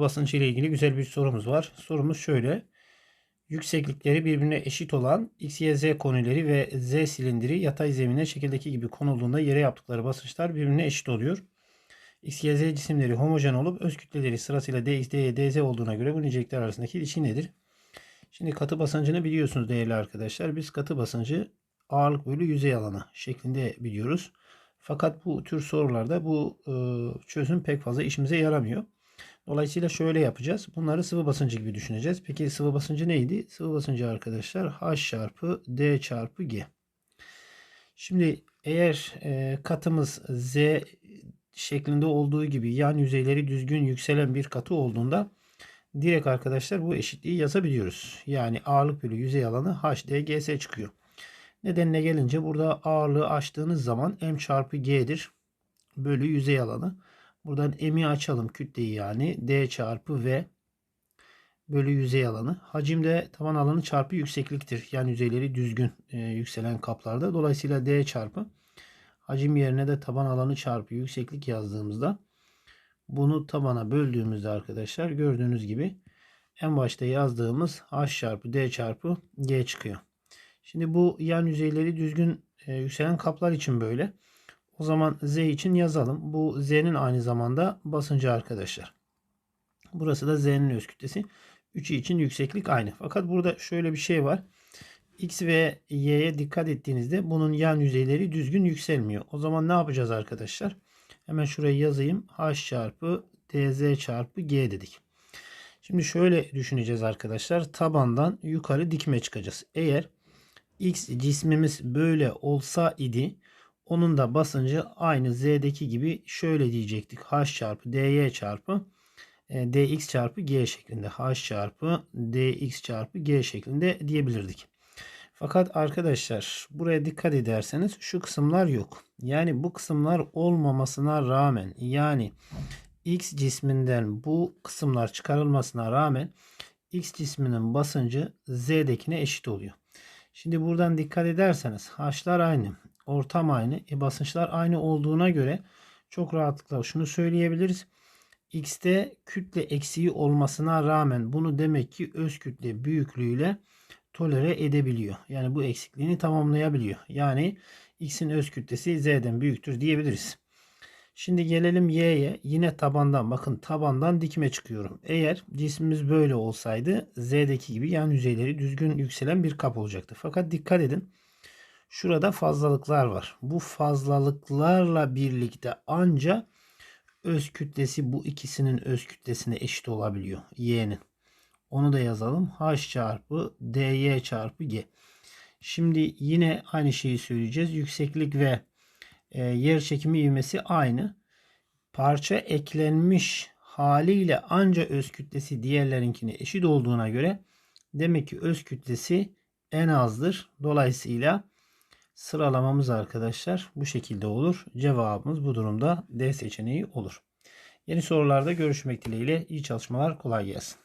basıncı ile ilgili güzel bir sorumuz var. Sorumuz şöyle. Yükseklikleri birbirine eşit olan X, Y, Z konileri ve Z silindiri yatay zemine şekildeki gibi konulduğunda yere yaptıkları basınçlar birbirine eşit oluyor. X, Y, Z cisimleri homojen olup öz kütleleri sırasıyla dx, dy, dz olduğuna göre bu nicelikler arasındaki ilişki nedir? Şimdi katı basıncını biliyorsunuz değerli arkadaşlar. Biz katı basıncı ağırlık bölü yüzey alanı şeklinde biliyoruz. Fakat bu tür sorularda bu e, çözüm pek fazla işimize yaramıyor. Dolayısıyla şöyle yapacağız. Bunları sıvı basıncı gibi düşüneceğiz. Peki sıvı basıncı neydi? Sıvı basıncı arkadaşlar H çarpı D çarpı G. Şimdi eğer e, katımız Z şeklinde olduğu gibi yan yüzeyleri düzgün yükselen bir katı olduğunda direkt arkadaşlar bu eşitliği yazabiliyoruz. Yani ağırlık bölü yüzey alanı HDGS çıkıyor. Nedenine gelince burada ağırlığı açtığınız zaman M çarpı G'dir. Bölü yüzey alanı. Buradan M'i açalım kütleyi yani. D çarpı V bölü yüzey alanı. Hacim de taban alanı çarpı yüksekliktir. Yani yüzeyleri düzgün e, yükselen kaplarda. Dolayısıyla D çarpı hacim yerine de taban alanı çarpı yükseklik yazdığımızda bunu tabana böldüğümüzde arkadaşlar gördüğünüz gibi en başta yazdığımız H çarpı D çarpı G çıkıyor. Şimdi bu yan yüzeyleri düzgün e, yükselen kaplar için böyle. O zaman Z için yazalım. Bu Z'nin aynı zamanda basıncı arkadaşlar. Burası da Z'nin öz kütlesi. 3'ü için yükseklik aynı. Fakat burada şöyle bir şey var. X ve Y'ye dikkat ettiğinizde bunun yan yüzeyleri düzgün yükselmiyor. O zaman ne yapacağız arkadaşlar? Hemen şuraya yazayım. H çarpı dz çarpı g dedik. Şimdi şöyle düşüneceğiz arkadaşlar. Tabandan yukarı dikme çıkacağız. Eğer X cismimiz böyle olsa idi onun da basıncı aynı Z'deki gibi şöyle diyecektik. H çarpı dy çarpı e, dx çarpı g şeklinde. H çarpı dx çarpı g şeklinde diyebilirdik. Fakat arkadaşlar buraya dikkat ederseniz şu kısımlar yok. Yani bu kısımlar olmamasına rağmen yani X cisminden bu kısımlar çıkarılmasına rağmen X cisminin basıncı Z'dekine eşit oluyor. Şimdi buradan dikkat ederseniz H'lar aynı. Ortam aynı. E basınçlar aynı olduğuna göre çok rahatlıkla şunu söyleyebiliriz. X'te kütle eksiği olmasına rağmen bunu demek ki öz kütle büyüklüğüyle tolere edebiliyor. Yani bu eksikliğini tamamlayabiliyor. Yani X'in öz kütlesi Z'den büyüktür diyebiliriz. Şimdi gelelim Y'ye. Yine tabandan bakın tabandan dikme çıkıyorum. Eğer cismimiz böyle olsaydı Z'deki gibi yan yüzeyleri düzgün yükselen bir kap olacaktı. Fakat dikkat edin. Şurada fazlalıklar var. Bu fazlalıklarla birlikte anca öz kütlesi bu ikisinin öz kütlesine eşit olabiliyor. Y'nin. Onu da yazalım. H çarpı dy çarpı g. Şimdi yine aynı şeyi söyleyeceğiz. Yükseklik ve e, yer çekimi ivmesi aynı. Parça eklenmiş haliyle anca öz kütlesi diğerlerinkine eşit olduğuna göre demek ki öz kütlesi en azdır. Dolayısıyla sıralamamız arkadaşlar bu şekilde olur. Cevabımız bu durumda D seçeneği olur. Yeni sorularda görüşmek dileğiyle iyi çalışmalar kolay gelsin.